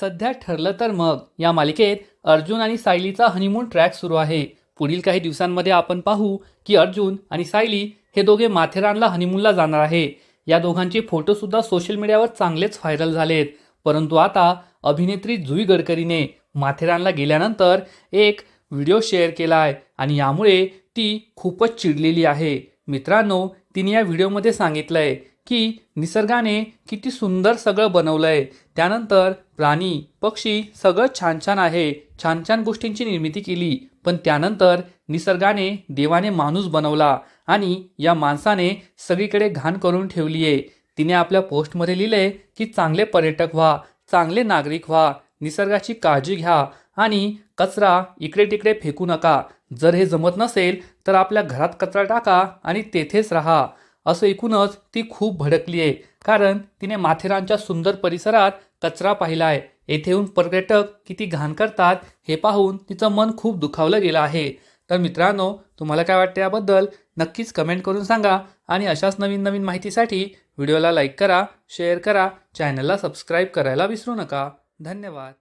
सध्या ठरलं तर मग. या मालिकेत अर्जुन आणि सायलीचा हनीमून ट्रॅक सुरू आहे. पुढील काही दिवसांमध्ये आपण पाहू की अर्जुन आणि सायली हे दोघे माथेरानला हनीमूनला जाणार आहे. या दोघांचे फोटोसुद्धा सोशल मीडियावर चांगलेच व्हायरल झालेत. परंतु आता अभिनेत्री जुई गडकरीने माथेरानला गेल्यानंतर एक व्हिडिओ शेअर केला आहे आणि यामुळे ती खूपच चिडलेली आहे. मित्रांनो तिने या व्हिडिओमध्ये सांगितलंय की निसर्गाने किती सुंदर सगळं बनवलंय. त्यानंतर प्राणी पक्षी सगळं छान छान आहे छान छान गोष्टींची निर्मिती केली. पण त्यानंतर निसर्गाने देवाने माणूस बनवला आणि या माणसाने सगळीकडे घाण करून ठेवली आहे तिने आपल्या पोस्टमध्ये लिहिलंय की चांगले पर्यटक व्हा चांगले नागरिक व्हा निसर्गाची काळजी घ्या आणि कचरा इकडे तिकडे फेकू नका. जर हे जमत नसेल तर आपल्या घरात कचरा टाका आणि तेथेच राहा. असं ऐकूनच ती खूप भडकली आहे. कारण तिने माथेरानच्या सुंदर परिसरात कचरा पाहिला आहे. येथे येऊन पर्यटक किती घाण करतात हे पाहून तिचं मन खूप दुखावलं गेलं आहे. तर मित्रांनो तुम्हाला काय वाटतं याबद्दल नक्कीच कमेंट करून सांगा आणि अशाच नवीन नवीन माहितीसाठी व्हिडिओला लाईक करा शेअर करा चॅनलला सबस्क्राईब करायला विसरू नका. धन्यवाद.